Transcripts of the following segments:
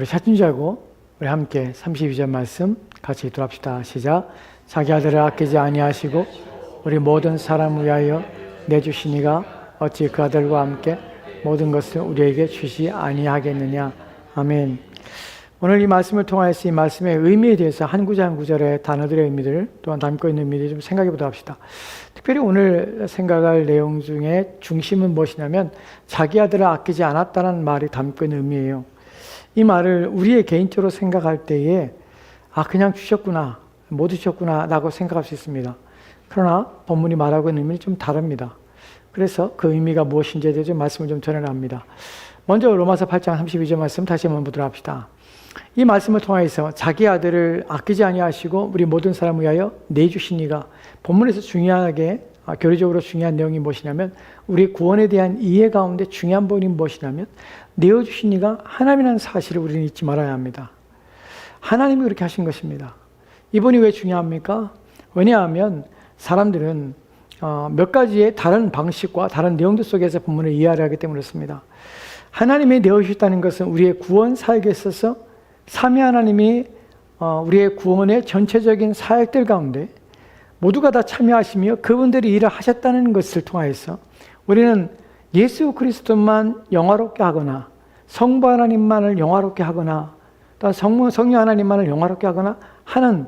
우리 알고 우리 함께 32절 말씀 같이 읽도록합시다. 시작. 자기 아들을 아끼지 아니하시고 우리 모든 사람을 위하여 내주시니가 어찌 그 아들과 함께 모든 것을 우리에게 주시 아니하겠느냐. 아멘. 오늘 이 말씀을 통하여서 이 말씀의 의미에 대해서 한 구절 한 구절의 단어들의 의미들 또한 담고 있는 의미를 좀 생각해 보도록 합시다. 특별히 오늘 생각할 내용 중에 중심은 무엇이냐면 자기 아들을 아끼지 않았다는 말이 담고 있는 의미예요. 이 말을 우리의 개인적으로 생각할 때에 아 그냥 주셨구나 못 주셨구나 라고 생각할 수 있습니다. 그러나 본문이 말하고 있는 의미는 좀 다릅니다. 그래서 그 의미가 무엇인지에 대해서 말씀을 좀 전해합니다. 먼저 로마서 8장 32절 말씀 다시 한번 보도록 합시다. 이 말씀을 통하여서 자기 아들을 아끼지 아니하시고 우리 모든 사람을 위하여 내주시니가 본문에서 중요하게 아, 교리적으로 중요한 내용이 무엇이냐면 우리 구원에 대한 이해 가운데 중요한 부분이 무엇이냐면 내어주시니가 하나님이라는 사실을 우리는 잊지 말아야 합니다. 하나님이 그렇게 하신 것입니다. 이분이 왜 중요합니까? 왜냐하면 사람들은 어, 몇 가지의 다른 방식과 다른 내용들 속에서 본문을 이해하려 하기 때문에 그렇습니다. 하나님이 내어주셨다는 것은 우리의 구원 사역에 있어서 삼위 하나님이 어, 우리의 구원의 전체적인 사역들 가운데 모두가 다 참여하시며 그분들이 일을 하셨다는 것을 통하여서 우리는 예수 그리스도만 영화롭게 하거나 성부 하나님만을 영화롭게 하거나 또한 성부 성령 하나님만을 영화롭게 하거나 하는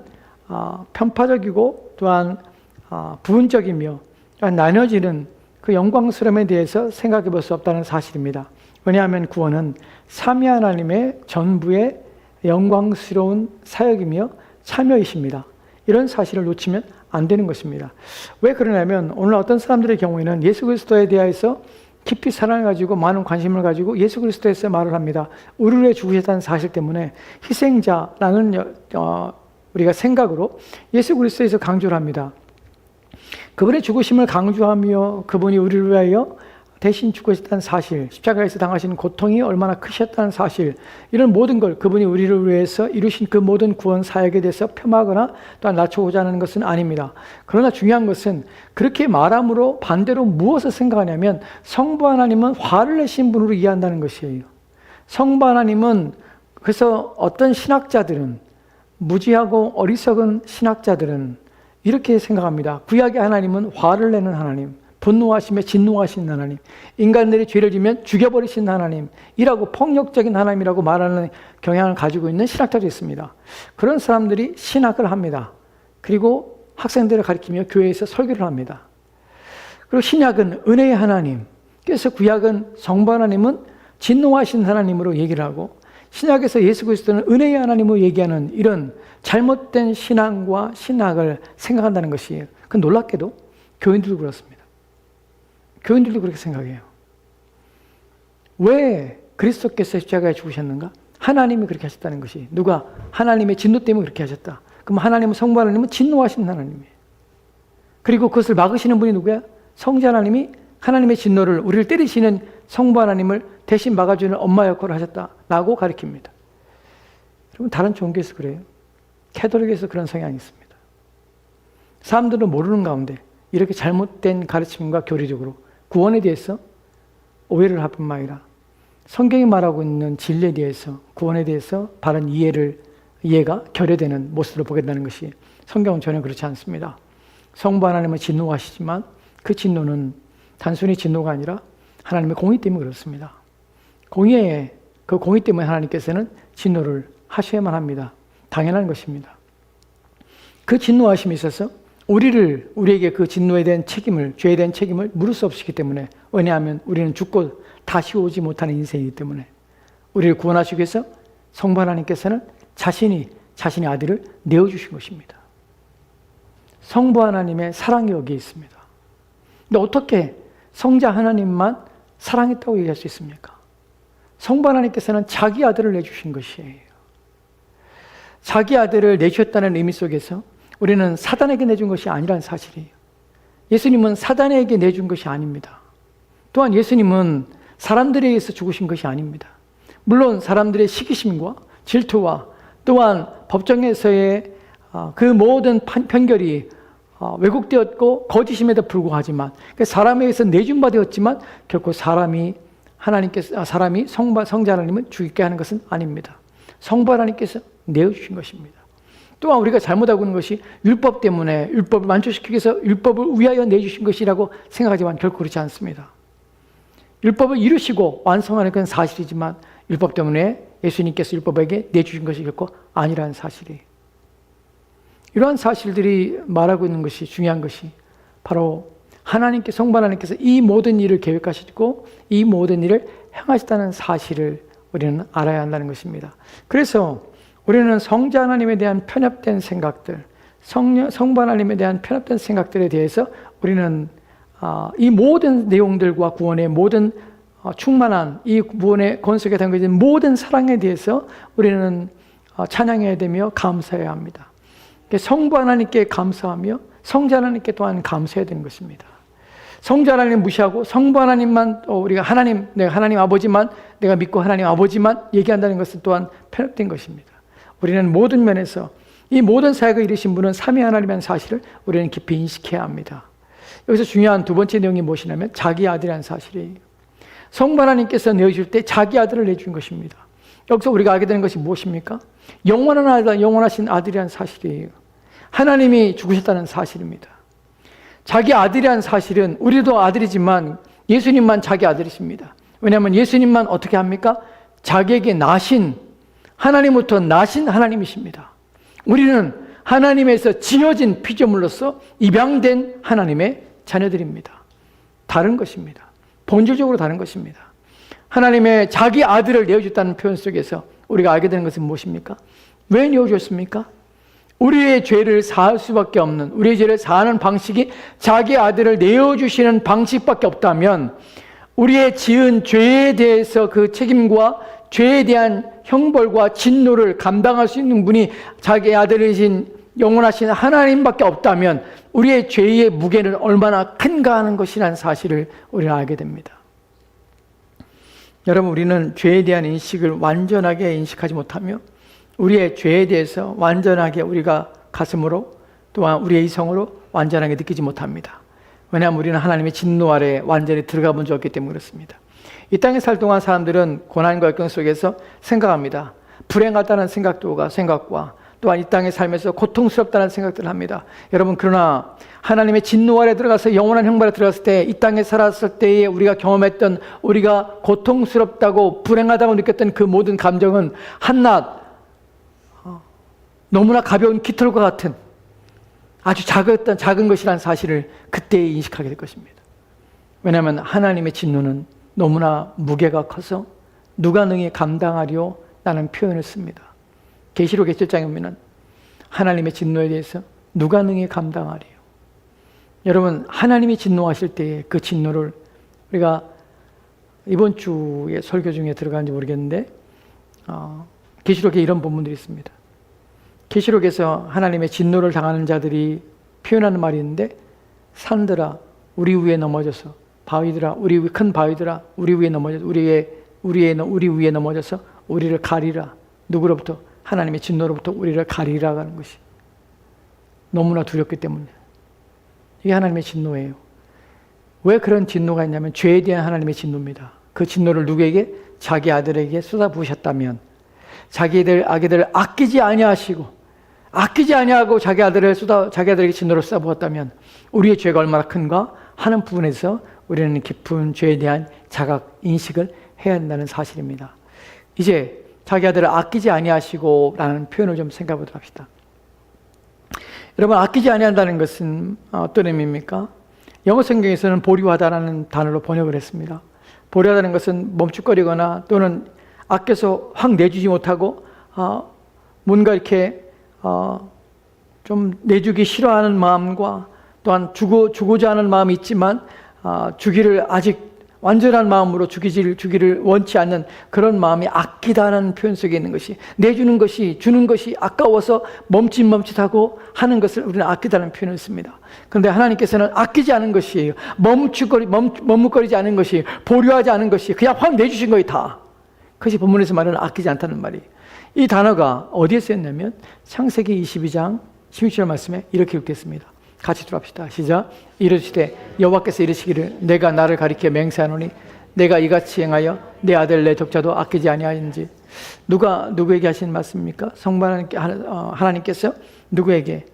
어, 편파적이고 또한 어, 부분적이며 또한 나눠지는 그 영광스러움에 대해서 생각해 볼 수 없다는 사실입니다. 왜냐하면 구원은 삼위 하나님의 전부의 영광스러운 사역이며 참여이십니다. 이런 사실을 놓치면 안 되는 것입니다. 왜 그러냐면 오늘 어떤 사람들의 경우에는 예수 그리스도에 대해서 깊이 사랑을 가지고 많은 관심을 가지고 예수 그리스도에서 말을 합니다. 우리를 위해 죽으셨다는 사실 때문에 희생자라는 어, 우리가 생각으로 예수 그리스도에서 강조를 합니다. 그분의 죽으심을 강조하며 그분이 우리를 위하여 대신 죽으셨다는 사실, 십자가에서 당하신 고통이 얼마나 크셨다는 사실, 이런 모든 걸 그분이 우리를 위해서 이루신 그 모든 구원 사역에 대해서 폄하거나 또한 낮춰보자 하는 것은 아닙니다. 그러나 중요한 것은 그렇게 말함으로 반대로 무엇을 생각하냐면 성부 하나님은 화를 내신 분으로 이해한다는 것이에요. 성부 하나님은 그래서 어떤 신학자들은 무지하고 어리석은 신학자들은 이렇게 생각합니다. 구약의 하나님은 화를 내는 하나님. 분노하시며 진노하신 하나님, 인간들이 죄를 지면 죽여버리신 하나님이라고 폭력적인 하나님이라고 말하는 경향을 가지고 있는 신학자도 있습니다. 그런 사람들이 신학을 합니다. 그리고 학생들을 가리키며 교회에서 설교를 합니다. 그리고 신약은 은혜의 하나님, 그래서 구약은 성부 하나님은 진노하신 하나님으로 얘기를 하고 신약에서 예수 그리스도는 은혜의 하나님으로 얘기하는 이런 잘못된 신앙과 신학을 생각한다는 것이에요. 그 놀랍게도 교인들도 그렇습니다. 교인들도 그렇게 생각해요. 왜 그리스도께서 십자가에 죽으셨는가? 하나님이 그렇게 하셨다는 것이 누가 하나님의 진노 때문에 그렇게 하셨다. 그럼 하나님은 성부 하나님은 진노하신 하나님이에요. 그리고 그것을 막으시는 분이 누구야? 성자 하나님이 하나님의 진노를 우리를 때리시는 성부 하나님을 대신 막아주는 엄마 역할을 하셨다라고 가리킵니다. 여러분 다른 종교에서 그래요. 캐톨릭에서 그런 성향이 있습니다. 사람들은 모르는 가운데 이렇게 잘못된 가르침과 교리적으로 구원에 대해서 오해를 할 뿐만 아니라 성경이 말하고 있는 진리에 대해서 구원에 대해서 바른 이해를 이해가 결여되는 모습을 보게 된다는 것이 성경은 전혀 그렇지 않습니다. 성부 하나님은 진노하시지만 그 진노는 단순히 진노가 아니라 하나님의 공의 때문에 그렇습니다. 공의에 그 공의 때문에 하나님께서는 진노를 하셔야만 합니다. 당연한 것입니다. 그 진노하심에 있어서 우리를 우리에게 그 진노에 대한 책임을 죄에 대한 책임을 물을 수 없기 때문에 왜냐하면 우리는 죽고 다시 오지 못하는 인생이기 때문에 우리를 구원하시기 위해서 성부 하나님께서는 자신이 자신의 아들을 내어 주신 것입니다. 성부 하나님의 사랑이 여기에 있습니다. 근데 어떻게 성자 하나님만 사랑했다고 얘기할 수 있습니까? 성부 하나님께서는 자기 아들을 내주신 것이에요. 자기 아들을 내주셨다는 의미 속에서 우리는 사단에게 내준 것이 아니라는 사실이에요. 예수님은 사단에게 내준 것이 아닙니다. 또한 예수님은 사람들에 의해서 죽으신 것이 아닙니다. 물론 사람들의 시기심과 질투와 또한 법정에서의 어, 그 모든 편결이 어, 왜곡되었고 거짓임에도 불구하지만 그 사람에 의해서 내준 바 되었지만 결코 사람이 하나님께서 아, 사람이 성자 하나님을 죽게 하는 것은 아닙니다. 성부 하나님께서 내어 주신 것입니다. 또한 우리가 잘못하고 있는 것이 율법 때문에 율법을 만족시키기 위해서 율법을 위하여 내주신 것이라고 생각하지만 결코 그렇지 않습니다. 율법을 이루시고 완성하는 건 사실이지만 율법 때문에 예수님께서 율법에게 내주신 것이 결코 아니라는 사실이에요. 이러한 사실들이 말하고 있는 것이 중요한 것이 바로 하나님께 성부 하나님께서 이 모든 일을 계획하시고 이 모든 일을 행하셨다는 사실을 우리는 알아야 한다는 것입니다. 그래서 우리는 성자 하나님에 대한 편협된 생각들, 성령, 성부 하나님에 대한 편협된 생각들에 대해서 우리는 아, 이 모든 내용들과 구원의 모든 어, 충만한 이 구원의 건속에 담겨진 모든 사랑에 대해서 우리는 어, 찬양해야 되며 감사해야 합니다. 성부 하나님께 감사하며 성자 하나님께 또한 감사해야 되는 것입니다. 성자 하나님 무시하고 성부 하나님만 어, 우리가 하나님 내가 하나님 아버지만 내가 믿고 하나님 아버지만 얘기한다는 것은 또한 편협된 것입니다. 우리는 모든 면에서 이 모든 사역을 이루신 분은 삼위 하나님이라는 사실을 우리는 깊이 인식해야 합니다. 여기서 중요한 두 번째 내용이 무엇이냐면 자기 아들이라는 사실이에요. 성부 하나님께서 내어줄 때 자기 아들을 내준 것입니다. 여기서 우리가 알게 되는 것이 무엇입니까? 영원한 아들, 영원하신 아들이라는 사실이에요. 하나님이 죽으셨다는 사실입니다. 자기 아들이라는 사실은 우리도 아들이지만 예수님만 자기 아들이십니다. 왜냐하면 예수님만 어떻게 합니까? 자기에게 나신 하나님부터 나신 하나님이십니다. 우리는 하나님에서 지어진 피조물로서 입양된 하나님의 자녀들입니다. 다른 것입니다. 본질적으로 다른 것입니다. 하나님의 자기 아들을 내어줬다는 표현 속에서 우리가 알게 되는 것은 무엇입니까? 왜 내어줬습니까? 우리의 죄를 사할 수밖에 없는 우리의 죄를 사하는 방식이 자기 아들을 내어주시는 방식밖에 없다면 우리의 지은 죄에 대해서 그 책임과 죄에 대한 형벌과 진노를 감당할 수 있는 분이 자기 아들이신 영원하신 하나님밖에 없다면 우리의 죄의 무게는 얼마나 큰가 하는 것이라는 사실을 우리는 알게 됩니다. 여러분, 우리는 죄에 대한 인식을 완전하게 인식하지 못하며 우리의 죄에 대해서 완전하게 우리가 가슴으로 또한 우리의 이성으로 완전하게 느끼지 못합니다. 왜냐하면 우리는 하나님의 진노 아래 완전히 들어가 본 적이 없기 때문에 그렇습니다. 이 땅에 살 동안 사람들은 고난과 역경 속에서 생각합니다. 불행하다는 생각도가 생각과 또한 이 땅에 살면서 고통스럽다는 생각들을 합니다. 여러분 그러나 하나님의 진노 아래 들어가서 영원한 형벌에 들어갔을 때 이 땅에 살았을 때에 우리가 경험했던 우리가 고통스럽다고 불행하다고 느꼈던 그 모든 감정은 한낱 어, 너무나 가벼운 깃털과 같은 아주 작았던 작은 것이라는 사실을 그때 인식하게 될 것입니다. 왜냐하면 하나님의 진노는 너무나 무게가 커서 누가 능히 감당하리요? 라는 표현을 씁니다. 계시록 1장에 보면 하나님의 진노에 대해서 누가 능히 감당하리요? 여러분 하나님이 진노하실 때에 그 진노를 우리가 이번 주에 설교 중에 들어가는지 모르겠는데 어, 계시록에 이런 본문들이 있습니다. 계시록에서 하나님의 진노를 당하는 자들이 표현하는 말이 있는데 산들아 우리 위에 넘어져서 바위들아 우리 위, 큰 바위들아 우리 위에 넘어져서 우리 위에 우리 위에 우리 위에 넘어져서 우리를 가리라. 누구로부터? 하나님의 진노로부터 우리를 가리라 하는 것이 너무나 두렵기 때문에 이게 하나님의 진노예요. 왜 그런 진노가 있냐면 죄에 대한 하나님의 진노입니다. 그 진노를 누구에게? 자기 아들에게 쏟아부으셨다면 자기들 아기들을 아끼지 아니하시고 아끼지 아니하고 자기 아들을 쏟아 자기 아들에게 진노를 쏟아부었다면 우리의 죄가 얼마나 큰가? 하는 부분에서 우리는 깊은 죄에 대한 자각 인식을 해야 한다는 사실입니다. 이제 자기 아들을 아끼지 아니하시고라는 표현을 좀 생각해 보도록 합시다. 여러분 아끼지 아니한다는 것은 어떤 의미입니까? 영어 성경에서는 보류하다라는 단어로 번역을 했습니다. 보류하다는 것은 멈칫거리거나 또는 아껴서 확 내주지 못하고 어, 뭔가 이렇게 어, 좀 내주기 싫어하는 마음과 또한 주고 주고자 하는 마음이 있지만 어, 주기를 아직 완전한 마음으로 주기를 주기를 원치 않는 그런 마음이 아끼다는 표현 속에 있는 것이 내주는 것이 주는 것이 아까워서 멈칫멈칫하고 하는 것을 우리는 아끼다는 표현을 씁니다. 그런데 하나님께서는 아끼지 않은 것이에요. 멈칫거리 머뭇거리지 않은 것이 보류하지 않은 것이 그냥 확 내주신 거예요 다. 그것이 본문에서 말하는 아끼지 않다는 말이. 이 단어가 어디에 쓰였냐면 창세기 22장 16절 말씀에 이렇게 읽겠습니다. 같이 들어갑시다. 시작. 이르시되 여호와께서 이르시기를 내가 나를 가리켜 맹세하노니 내가 이같이 행하여 내 아들 내 적자도 아끼지 아니하는지 누가 누구에게 하신 말씀입니까? 성부 어, 하나님께서 누구에게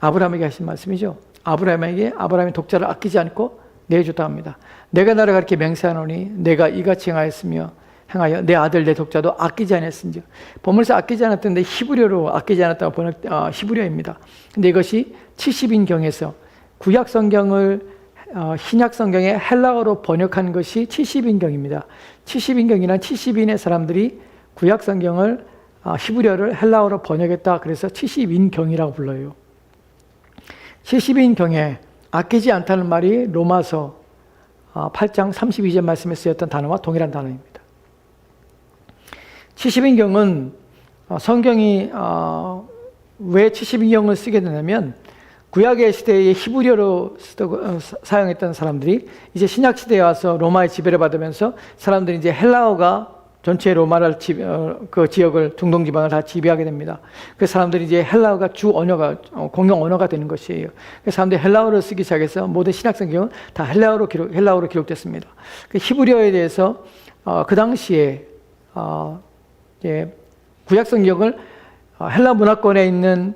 아브라함에게 하신 말씀이죠. 아브라함에게 아브라함이 독자를 아끼지 않고 내줬다 합니다. 내가 나를 가르쳐 맹세하노니 내가 이같이 행하였으며 행하여 내 아들 내 독자도 아끼지 않았은지 본문에서 아끼지 않았던데 히브리어로 아끼지 않았다고 번역 어, 히브리어입니다. 근데 이것이 70인 경에서 구약 성경을 어, 신약 성경에 헬라어로 번역한 것이 70인 경입니다. 70인 경이란 70인의 사람들이 구약 성경을 어, 히브리어를 헬라어로 번역했다. 그래서 70인 경이라고 불러요. 70인 경에 아끼지 않다는 말이 로마서 8장 32절 말씀에 쓰였던 단어와 동일한 단어입니다. 70인경은 어, 성경이 어, 왜 70인경을 쓰게 되냐면 구약의 시대에 히브리어로 어, 사용했던 사람들이 이제 신약 시대에 와서 로마의 지배를 받으면서 사람들이 이제 헬라어가 전체 로마를 지, 그 지역을 중동 지방을 다 지배하게 됩니다. 그 사람들이 이제 헬라어가 주 언어가 공용 언어가 되는 것이에요. 그 사람들이 헬라어를 쓰기 시작해서 모든 신약 성경은 다 헬라어로 기록 헬라어로 기록됐습니다. 그 히브리어에 대해서 그 당시에 예, 구약 성경을 어, 헬라 문화권에 있는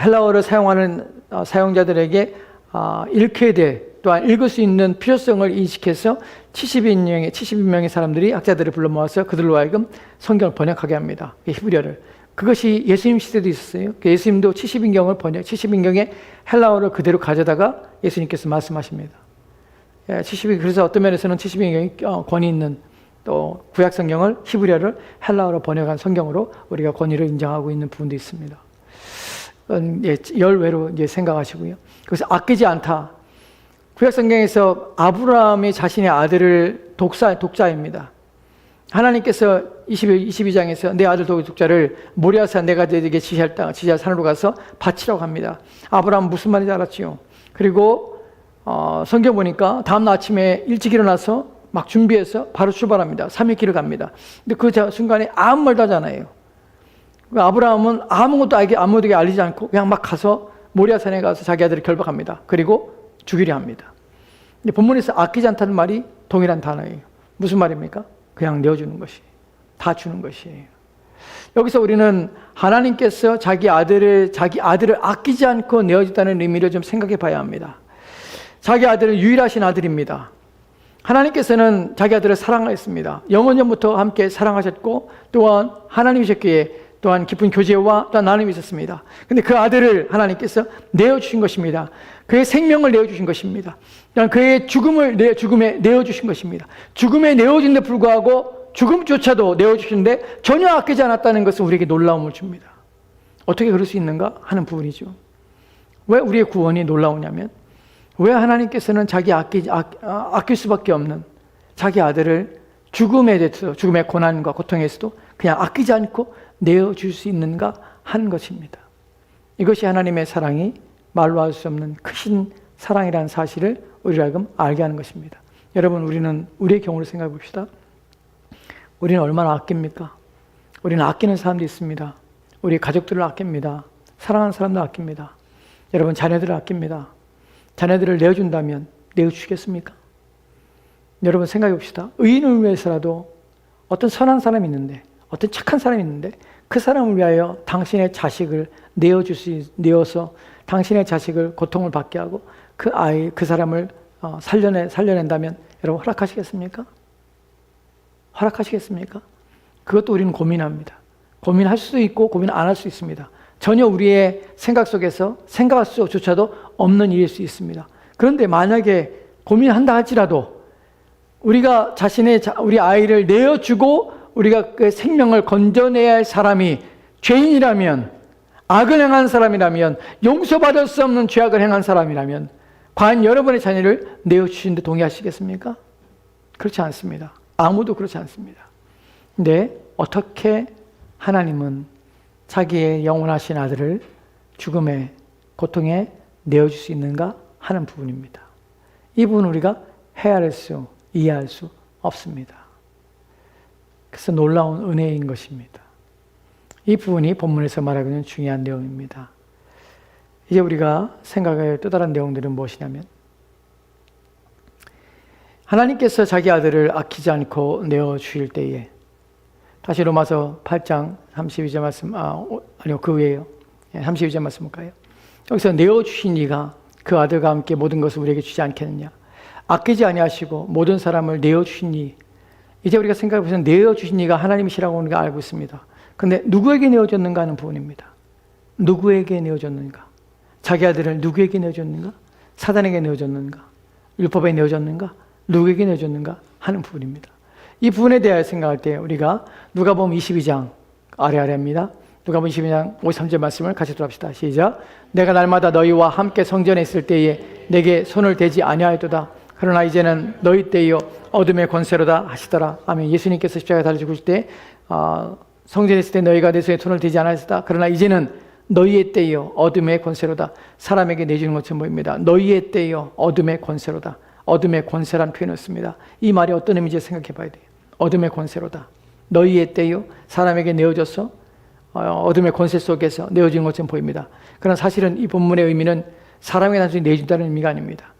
헬라어를 사용하는 어, 사용자들에게 어, 읽게 돼 또한 읽을 수 있는 필요성을 인식해서 70인명의 70명의 사람들이 학자들을 불러 모아서 그들로 하여금 성경을 번역하게 합니다. 히브리어를. 그것이 예수님 시대도 있었어요. 그 예수님도 70인경을 번역, 70인경의 헬라어를 그대로 가져다가 예수님께서 말씀하십니다. 70인 예, 그래서 어떤 면에서는 70인경이 권위 있는 또 구약 성경을 히브리어를 헬라어로 번역한 성경으로 우리가 권위를 인정하고 있는 부분도 있습니다. 예, 열외로 이제 생각하시고요. 그래서 아끼지 않다. 구약 성경에서 아브라함이 자신의 아들을 독사 독자입니다. 하나님께서 22, 22장에서 내 아들 독자를 모리아산 내가 너에게 지시할 땅, 지시할 산으로 가서 바치라고 합니다. 아브라함 무슨 말인지 알았지요. 그리고 어, 성경 보니까 다음 아침에 일찍 일어나서 막 준비해서 바로 출발합니다. 3일 길을 갑니다. 근데 그 순간에 아무 말도 하지 않아요. 그 아브라함은 아무것도 아무에게 알리지 않고 그냥 막 가서 모리아산에 가서 자기 아들을 결박합니다. 그리고 죽이려 합니다. 근데 본문에서 아끼지 않다는 말이 동일한 단어예요. 무슨 말입니까? 그냥 내어주는 것이. 다 주는 것이에요. 여기서 우리는 하나님께서 자기 아들을, 자기 아들을 아끼지 않고 내어줬다는 의미를 좀 생각해 봐야 합니다. 자기 아들은 유일하신 아들입니다. 하나님께서는 자기 아들을 사랑하였습니다. 영원전부터 함께 사랑하셨고 또한 하나님이셨기에 또한 깊은 교제와 또한 나눔이 있었습니다. 근데 그 아들을 하나님께서 내어주신 것입니다. 그의 생명을 내어주신 것입니다. 또한 그의 죽음을 내, 죽음에 내어주신 것입니다. 죽음에 내어준데 불구하고 죽음조차도 내어주신데 전혀 아끼지 않았다는 것은 우리에게 놀라움을 줍니다. 어떻게 그럴 수 있는가 하는 부분이죠. 왜 우리의 구원이 놀라우냐면 왜 하나님께서는 자기 아끼, 아, 낄 수밖에 없는 자기 아들을 죽음에 대해서 죽음의 고난과 고통에서도 그냥 아끼지 않고 내어줄 수 있는가 하는 것입니다. 이것이 하나님의 사랑이 말로 할 수 없는 크신 사랑이라는 사실을 우리를 하여금 알게 하는 것입니다. 여러분, 우리는 우리의 경우를 생각해 봅시다. 우리는 얼마나 아낍니까? 우리는 아끼는 사람도 있습니다. 우리 가족들을 아낍니다. 사랑하는 사람도 아낍니다. 여러분, 자녀들을 아낍니다. 자녀들을 내어준다면 내어주시겠습니까? 여러분 생각해 봅시다. 의인을 위해서라도 어떤 선한 사람이 있는데, 어떤 착한 사람이 있는데, 그 사람을 위하여 당신의 자식을 내어줄 수, 내어서 당신의 자식을 고통을 받게 하고 그 아이, 그 사람을 어, 살려내, 살려낸다면 여러분 허락하시겠습니까? 허락하시겠습니까? 그것도 우리는 고민합니다. 고민할 수도 있고 고민 안 할 수 있습니다. 전혀 우리의 생각 속에서 생각할 수조차도 없는 일일 수 있습니다. 그런데 만약에 고민한다 할지라도 우리가 자신의 우리 아이를 내어주고 우리가 그 생명을 건져내야 할 사람이 죄인이라면 악을 행한 사람이라면 용서받을 수 없는 죄악을 행한 사람이라면 과연 여러분의 자녀를 내어주시는데 동의하시겠습니까? 그렇지 않습니다. 아무도 그렇지 않습니다. 근데 어떻게 하나님은 자기의 영원하신 아들을 죽음의 고통에 내어줄 수 있는가 하는 부분입니다. 이 부분 우리가 헤아릴 수, 이해할 수 없습니다. 그래서 놀라운 은혜인 것입니다. 이 부분이 본문에서 말하고 있는 중요한 내용입니다. 이제 우리가 생각할 또 다른 내용들은 무엇이냐면 하나님께서 자기 아들을 아끼지 않고 내어 주실 때에 다시 로마서 8장 32절 말씀, 아, 오- 아니요, 그 위에요. 예, 32절 말씀 볼까요? 여기서 내어주신 이가 그 아들과 함께 모든 것을 우리에게 주지 않겠느냐. 아끼지 아니하시고 모든 사람을 내어주신 이. 이제 우리가 생각해보면 내어주신 이가 하나님이시라고 우리가 알고 있습니다. 근데 누구에게 내어줬는가 하는 부분입니다. 누구에게 내어줬는가? 자기 아들을 누구에게 내어줬는가? 사단에게 내어줬는가? 율법에 내어줬는가? 누구에게 내어줬는가? 하는 부분입니다. 이 부분에 대하여 생각할 때 우리가 누가복음 22장 아래 아래입니다. 누가복음 22장 53절 말씀을 같이 들합시다. 시작. 내가 날마다 너희와 함께 성전에 있을 때에 내게 손을 대지 아니하였도다. 그러나 이제는 너희 때요 어둠의 권세로다 하시더라. 아멘. 예수님께서 십자가에 달려 죽으실 때 어, 성전에 있을 때 너희가 내 손에 손을 대지 않았다. 그러나 이제는 너희의 때요 어둠의 권세로다. 사람에게 내주는 것처럼 보입니다. 너희의 때요 어둠의 권세로다. 어둠의 권세란 표현을 씁니다. 이 말이 어떤 의미인지 생각해 봐야 돼요. 어둠의 권세로다. 너희의 때요 사람에게 내어져서 어, 어둠의 권세 속에서 내어지는 것처럼 보입니다. 그러나 사실은 이 본문의 의미는 사람에게 단순히 내준다는 의미가 아닙니다.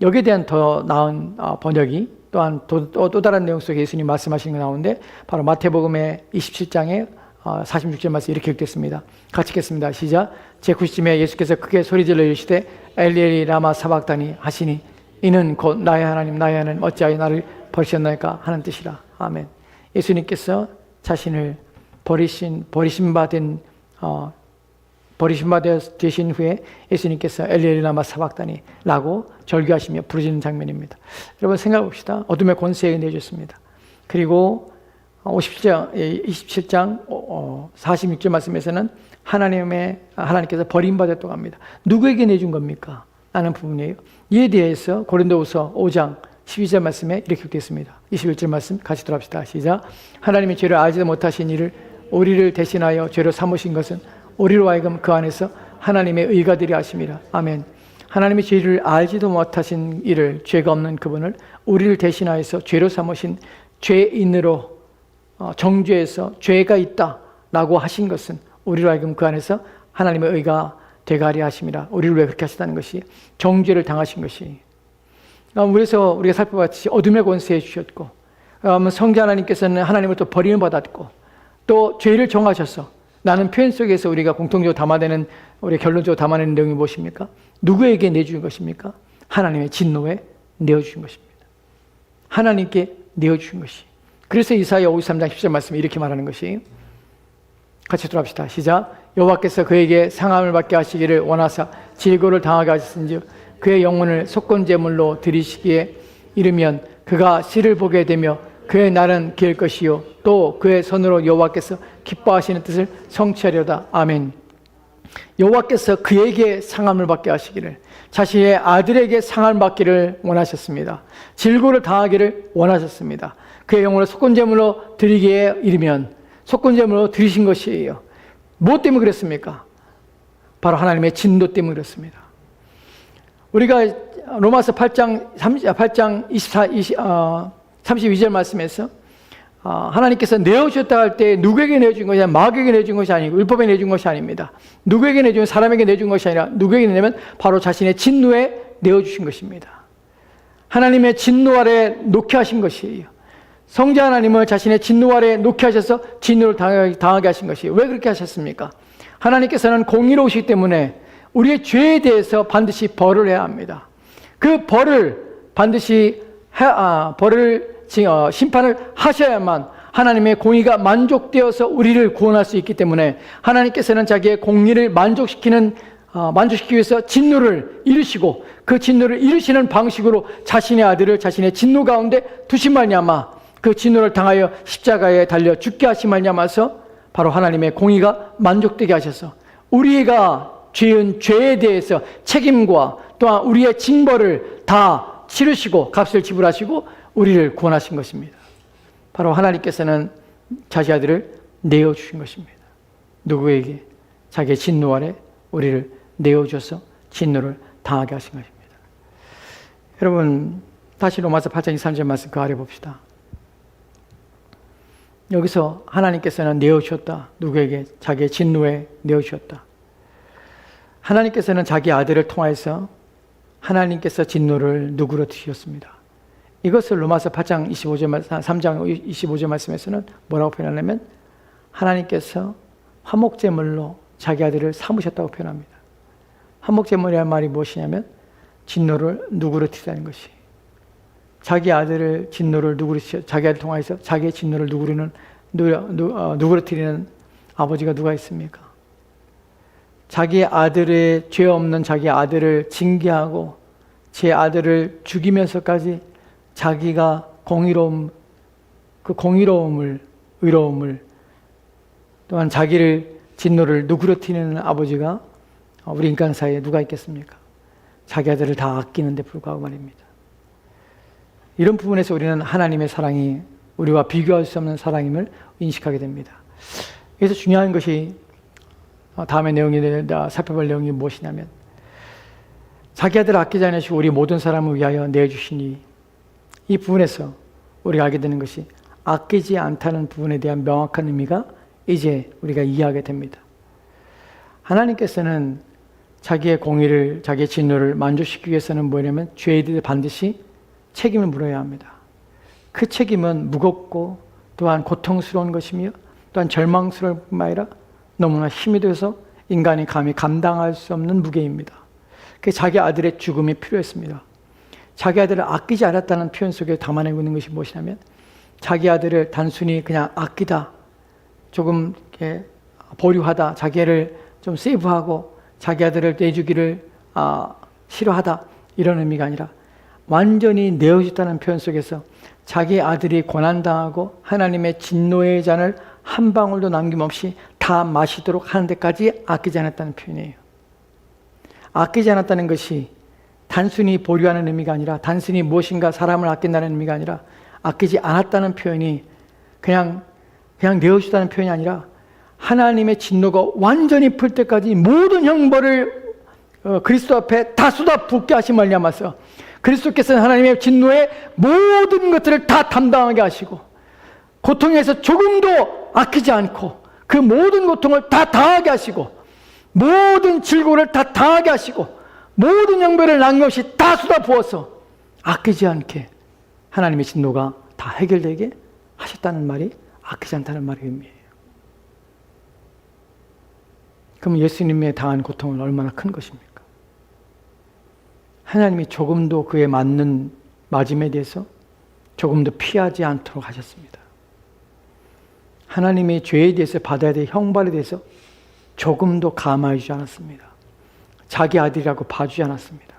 여기에 대한 더 나은 어, 번역이 또한 또, 또, 또 다른 내용 속에 예수님 말씀하시는 게 나오는데 바로 마태복음의 27장에 46절 말씀 이렇게 읽겠습니다. 같이 읽겠습니다. 시작. 제9시쯤에 예수께서 크게 소리질러 이르시되 엘리엘리 라마 사박다니 하시니 이는 곧 나의 하나님 나의 하나님 어찌하여 나를 버리셨나이까 하는 뜻이라. 아멘. 예수님께서 자신을 버리신 버리신 바 된 어, 버리신 바 되신 후에 예수님께서 엘리엘리 라마 사박다니라고 절규하시며 부르짖는 장면입니다. 여러분 생각해 봅시다. 어둠의 권세에 내줬습니다. 그리고 57장, 27장 46절 말씀에서는 하나님의 하나님께서 버림받았다고 합니다. 누구에게 내준 겁니까? 라는 부분이에요. 이에 대해서 고린도후서 5장 12절 말씀에 이렇게 읽겠습니다. 21절 말씀 같이 들어갑시다. 시작. 하나님이 죄를 알지도 못하신 이를 우리를 대신하여 죄로 삼으신 것은 우리로 하여금 그 안에서 하나님의 의가 되려 하심이라. 아멘. 하나님이 죄를 알지도 못하신 이를 죄가 없는 그분을 우리를 대신하여서 죄로 삼으신 죄인으로 어, 정죄해서 죄가 있다라고 하신 것은 우리로 하여금 그 안에서 하나님의 의가 되가리 하심이라. 우리를 왜 그렇게 하시다는 것이 정죄를 당하신 것이. 어, 그래서 우리가 살펴봤듯이 어둠의 권세에 주셨고 어, 성자 하나님께서는 하나님을 또 버림을 받았고 또 죄를 정하셔서 나는 표현 속에서 우리가 공통적으로 담아내는 우리 결론적으로 담아내는 내용이 무엇입니까? 누구에게 내주는 것입니까? 하나님의 진노에 내어주신 것입니다. 하나님께 내어주신 것이. 그래서 이사야 53장 10절 말씀에 이렇게 말하는 것이 같이 들어갑시다. 시작. 여호와께서 그에게 상함을 받게 하시기를 원하사 질고를 당하게 하셨은즉 그의 영혼을 속건제물로 드리시기에 이르면 그가 씨를 보게 되며 그의 날은 길 것이요 또 그의 손으로 여호와께서 기뻐하시는 뜻을 성취하려다. 아멘. 여호와께서 그에게 상함을 받게 하시기를 자신의 아들에게 상함을 받기를 원하셨습니다. 질고를 당하기를 원하셨습니다. 그의 영혼을 속건제물로 드리기에 이르면 속건제물로 드리신 것이에요. 무엇 때문에 그랬습니까? 바로 하나님의 진노 때문에 그렇습니다. 우리가 로마서 8장 30, 8장 24, 20, 어, 32절 말씀에서 어, 하나님께서 내어주셨다 할 때 누구에게 내어준 것이 아니라 마귀에게 내준 것이 아니고 율법에 내준 것이 아닙니다. 누구에게 내준 사람에게 내준 것이 아니라 누구에게 내면 바로 자신의 진노에 내어주신 것입니다. 하나님의 진노 아래 놓게 하신 것이에요. 성자 하나님을 자신의 진노 아래 놓게 하셔서 진노를 당하게 하신 것이에요. 왜 그렇게 하셨습니까? 하나님께서는 공의로우시기 때문에 우리의 죄에 대해서 반드시 벌을 해야 합니다. 그 벌을 반드시 해, 아, 벌을 어, 심판을 하셔야만 하나님의 공의가 만족되어서 우리를 구원할 수 있기 때문에 하나님께서는 자기의 공의를 만족시키는 어, 만족시키기 위해서 진노를 이루시고 그 진노를 이루시는 방식으로 자신의 아들을 자신의 진노 가운데 두신 말냐마 그 진노를 당하여 십자가에 달려 죽게 하신 말냐마서 바로 하나님의 공의가 만족되게 하셔서 우리가 죄은 죄에 대해서 책임과 또한 우리의 징벌을 다 치르시고 값을 지불하시고 우리를 구원하신 것입니다. 바로 하나님께서는 자기 아들을 내어 주신 것입니다. 누구에게? 자기의 진노 아래 우리를 내어 줘서 진노를 당하게 하신 것입니다. 여러분, 다시 로마서 8장 23절 말씀 그 아래 봅시다. 여기서 하나님께서는 내어 주셨다. 누구에게? 자기의 진노에 내어 주셨다. 하나님께서는 자기 아들을 통하여서 하나님께서 진노를 누구로 드셨습니다. 이것을 로마서 8장 25절 말씀, 3장 25절 말씀에서는 뭐라고 표현하냐면 하나님께서 화목제물로 자기 아들을 삼으셨다고 표현합니다. 화목제물이라는 말이 무엇이냐면 진노를 누구르티다는 것이 자기 아들을 진노를 누구르시 자기 아들 통하여서 자기의 진노를 누구르는 누, 누, 어, 누구르티는 아버지가 누가 있습니까? 자기 아들의 죄 없는 자기 아들을 징계하고 제 아들을 죽이면서까지 자기가 공의로움 그 공의로움을 의로움을 또한 자기를 진노를 누그러뜨리는 아버지가 우리 인간 사이에 누가 있겠습니까? 자기 아들을 다 아끼는데 불구하고 말입니다. 이런 부분에서 우리는 하나님의 사랑이 우리와 비교할 수 없는 사랑임을 인식하게 됩니다. 그래서 중요한 것이 어, 다음에 내용이 살펴볼 내용이 무엇이냐면 자기 아들 아끼지 않으시고 우리 모든 사람을 위하여 내주시니 이 부분에서 우리가 알게 되는 것이 아끼지 않다는 부분에 대한 명확한 의미가 이제 우리가 이해하게 됩니다. 하나님께서는 자기의 공의를, 자기의 진노를 만족시키기 위해서는 뭐냐면 죄에 대해 반드시 책임을 물어야 합니다. 그 책임은 무겁고 또한 고통스러운 것이며 또한 절망스러울 뿐만 아니라 너무나 힘이 돼서 인간이 감히 감당할 수 없는 무게입니다. 그 자기 아들의 죽음이 필요했습니다. 자기 아들을 아끼지 않았다는 표현 속에 담아내고 있는 것이 무엇이냐면 자기 아들을 단순히 그냥 아끼다, 조금 보류하다, 자기를 좀 세이브하고 자기 아들을 내주기를 아, 싫어하다 이런 의미가 아니라 완전히 내어줬다는 표현 속에서 자기 아들이 고난당하고 하나님의 진노의 잔을 한 방울도 남김없이 다 마시도록 하는 데까지 아끼지 않았다는 표현이에요. 아끼지 않았다는 것이 단순히 보류하는 의미가 아니라 단순히 무엇인가 사람을 아낀다는 의미가 아니라 아끼지 않았다는 표현이 그냥 그냥 내어주다는 표현이 아니라 하나님의 진노가 완전히 풀 때까지 모든 형벌을 어, 그리스도 앞에 다 쏟아 붓게 하신 말미암아서 그리스도께서는 하나님의 진노의 모든 것들을 다 담당하게 하시고 고통에서 조금도 아끼지 않고 그 모든 고통을 다 당하게 하시고 모든 즐거움을 다 당하게 하시고 모든 영배를 남김없이 다 쏟아 부어서 아끼지 않게 하나님의 진노가 다 해결되게 하셨다는 말이 아끼지 않다는 말의 의미예요. 그럼 예수님의 당한 고통은 얼마나 큰 것입니까? 하나님이 조금도 그에 맞는 맞음에 대해서 조금도 피하지 않도록 하셨습니다. 하나님의 죄에 대해서 받아야 될 형벌에 대해서 조금도 감화해 주지 않았습니다. 자기 아들이라고 봐주지 않았습니다.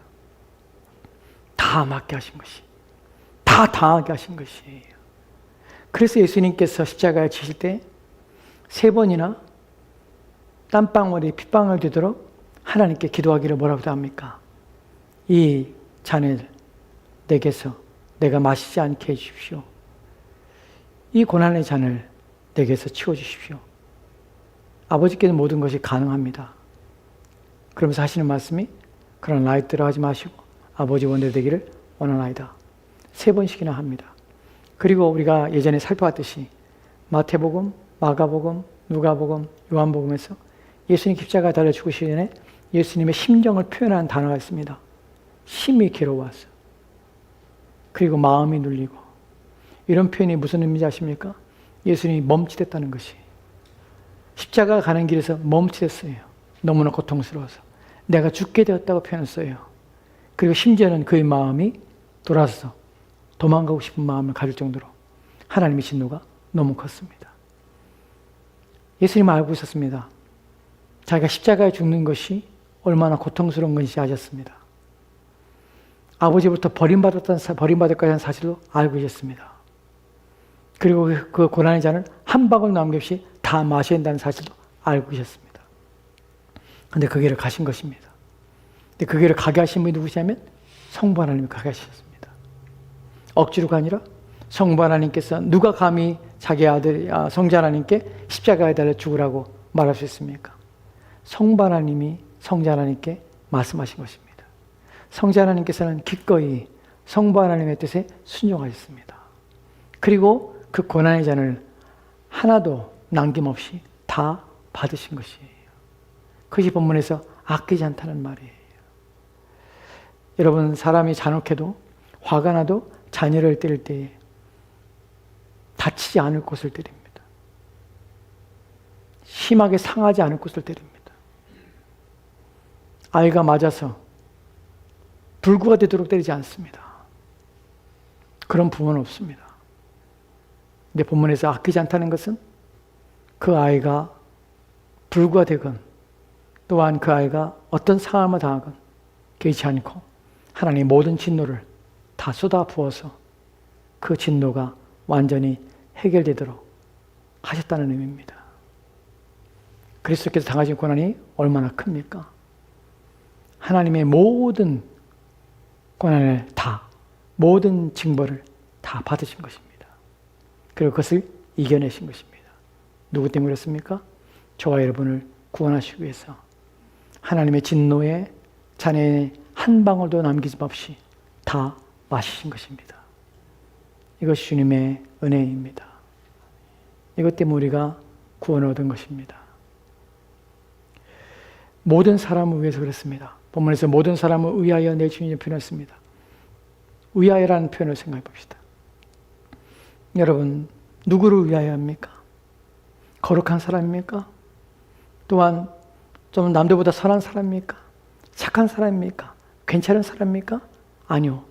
다 맞게 하신 것이, 다 당하게 하신 것이에요. 그래서 예수님께서 십자가에 지실 때 세 번이나 땀방울이 핏방울 되도록 하나님께 기도하기를 뭐라고 합니까? 이 잔을 내게서 내가 마시지 않게 해주십시오. 이 고난의 잔을 내게서 치워주십시오. 아버지께는 모든 것이 가능합니다. 그러면서 하시는 말씀이 그런 나이대로 하지 마시고 아버지 원대 되기를 원하나이다. 세 번씩이나 합니다. 그리고 우리가 예전에 살펴봤듯이 마태복음, 마가복음, 누가복음, 요한복음에서 예수님 십자가 달려 죽으시기 전에 예수님의 심정을 표현하는 단어가 있습니다. 심히 괴로워서 그리고 마음이 눌리고 이런 표현이 무슨 의미인지 아십니까? 예수님이 멈칫했다는 것이 십자가 가는 길에서 멈칫했어요. 너무나 고통스러워서 내가 죽게 되었다고 표현했어요. 그리고 심지어는 그의 마음이 돌아서 도망가고 싶은 마음을 가질 정도로 하나님의 진노가 너무 컸습니다. 예수님은 알고 있었습니다. 자기가 십자가에 죽는 것이 얼마나 고통스러운 것인지 아셨습니다. 아버지부터 버림받았던, 버림받을 거라는 사실도 알고 계셨습니다. 그리고 그, 그 고난의 잔을 한 방울 남김없이 다 마셔야 한다는 사실도 알고 계셨습니다. 근데 그 길을 가신 것입니다. 근데 그 길을 가게 하신 분이 누구시냐면 성부 하나님이 가게 하셨습니다. 억지로가 아니라 성부 하나님께서 누가 감히 자기 아들, 아, 성자 하나님께 십자가에 달려 죽으라고 말할 수 있습니까? 성부 하나님이 성자 하나님께 말씀하신 것입니다. 성자 하나님께서는 기꺼이 성부 하나님의 뜻에 순종하셨습니다. 그리고 그 고난의 잔을 하나도 남김없이 다 받으신 것이에요. 그것이 본문에서 아끼지 않다는 말이에요. 여러분, 사람이 잔혹해도 화가 나도 자녀를 때릴 때에 다치지 않을 곳을 때립니다. 심하게 상하지 않을 곳을 때립니다. 아이가 맞아서 불구가 되도록 때리지 않습니다. 그런 부모는 없습니다. 근데 본문에서 아끼지 않다는 것은 그 아이가 불구가 되건 또한 그 아이가 어떤 상함을 당하건 개의치 않고 하나님 모든 진노를 다 쏟아 부어서 그 진노가 완전히 해결되도록 하셨다는 의미입니다. 그리스도께서 당하신 고난이 얼마나 큽니까? 하나님의 모든 고난을 다, 모든 징벌을 다 받으신 것입니다. 그리고 그것을 이겨내신 것입니다. 누구 때문에 그렇습니까? 저와 여러분을 구원하시기 위해서 하나님의 진노에 자네의 한 방울도 남기지 없이 다 마시신 것입니다. 이것이 주님의 은혜입니다. 이것 때문에 우리가 구원을 얻은 것입니다. 모든 사람을 위해서 그랬습니다. 본문에서 모든 사람을 위하여 내 주님을 표현했습니다. 위하여라는 표현을 생각해 봅시다. 여러분, 누구를 위하여 합니까? 거룩한 사람입니까? 또한 좀 남들보다 선한 사람입니까? 착한 사람입니까? 괜찮은 사람입니까? 아니요.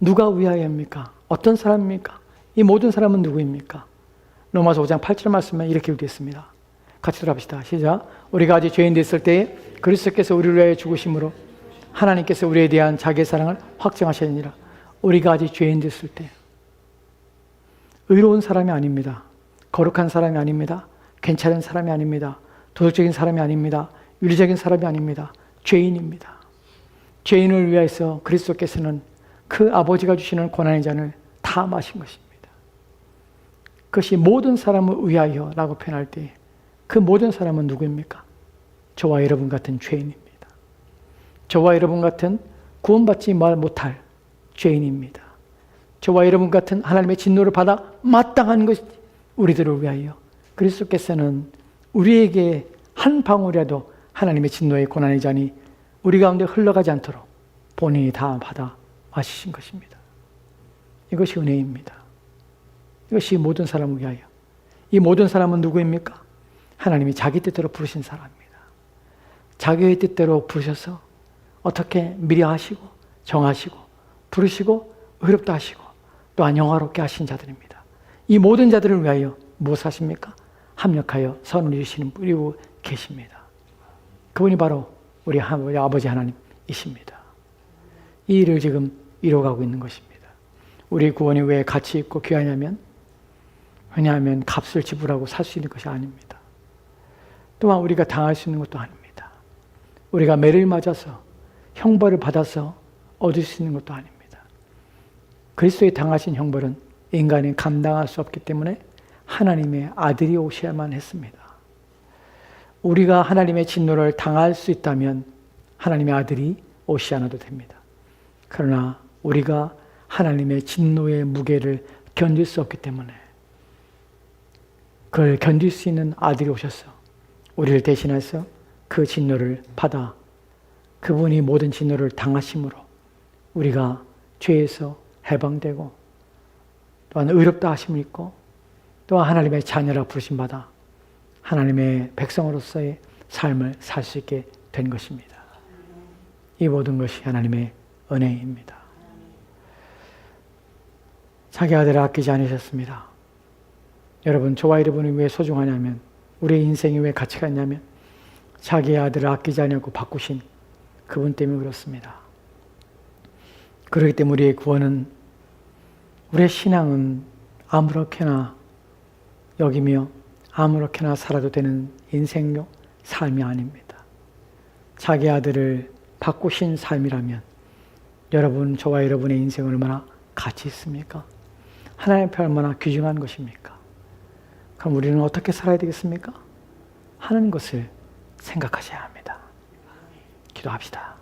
누가 위하여 합니까? 어떤 사람입니까? 이 모든 사람은 누구입니까? 로마서 5장 8절 말씀에 이렇게 읽겠습니다. 같이 들어갑시다. 시작. 우리가 아직 죄인 됐을 때에 그리스도께서 우리를 위하여 죽으심으로 하나님께서 우리에 대한 자기의 사랑을 확정하셨느니라. 우리가 아직 죄인 됐을 때 의로운 사람이 아닙니다. 거룩한 사람이 아닙니다. 괜찮은 사람이 아닙니다. 도덕적인 사람이 아닙니다. 윤리적인 사람이 아닙니다. 죄인입니다. 죄인을 위해서 그리스도께서는 그 아버지가 주시는 고난의 잔을 다 마신 것입니다. 그것이 모든 사람을 위하여라고 표현할 때 그 모든 사람은 누구입니까? 저와 여러분 같은 죄인입니다. 저와 여러분 같은 구원받지 말 못할 죄인입니다. 저와 여러분 같은 하나님의 진노를 받아 마땅한 것 우리들을 위하여 그리스도께서는 우리에게 한 방울이라도 하나님의 진노의 고난의 잔이 우리 가운데 흘러가지 않도록 본인이 다 받아 마시신 것입니다. 이것이 은혜입니다. 이것이 모든 사람을 위하여. 이 모든 사람은 누구입니까? 하나님이 자기 뜻대로 부르신 사람입니다. 자기의 뜻대로 부르셔서 어떻게 미리 하시고 정하시고 부르시고 의롭다 하시고 또한 영화롭게 하신 자들입니다. 이 모든 자들을 위하여 무엇 하십니까? 합력하여 선을 이루시는 분이 계십니다. 그분이 바로 우리 아버지 하나님이십니다. 이 일을 지금 이뤄가고 있는 것입니다. 우리 구원이 왜 가치 있고 귀하냐면 왜냐하면 값을 지불하고 살 수 있는 것이 아닙니다. 또한 우리가 당할 수 있는 것도 아닙니다. 우리가 매를 맞아서 형벌을 받아서 얻을 수 있는 것도 아닙니다. 그리스도의 당하신 형벌은 인간이 감당할 수 없기 때문에 하나님의 아들이 오셔야만 했습니다. 우리가 하나님의 진노를 당할 수 있다면 하나님의 아들이 오시 않아도 됩니다. 그러나 우리가 하나님의 진노의 무게를 견딜 수 없기 때문에 그걸 견딜 수 있는 아들이 오셔서 우리를 대신해서 그 진노를 받아 그분이 모든 진노를 당하심으로 우리가 죄에서 해방되고 또한 의롭다 하심을 있고 또한 하나님의 자녀라 부르심 받아 하나님의 백성으로서의 삶을 살 수 있게 된 것입니다. 이 모든 것이 하나님의 은혜입니다. 자기 아들을 아끼지 않으셨습니다. 여러분, 저와 여러분이 왜 소중하냐면, 우리의 인생이 왜 가치가 있냐면, 자기 아들을 아끼지 않냐고 바꾸신 그분 때문에 그렇습니다. 그렇기 때문에 우리의 구원은, 우리의 신앙은 아무렇게나 여기며 아무렇게나 살아도 되는 인생용 삶이 아닙니다. 자기 아들을 바꾸신 삶이라면 여러분, 저와 여러분의 인생은 얼마나 가치 있습니까? 하나님 앞에 얼마나 귀중한 것입니까? 그럼 우리는 어떻게 살아야 되겠습니까? 하는 것을 생각하셔야 합니다. 기도합시다.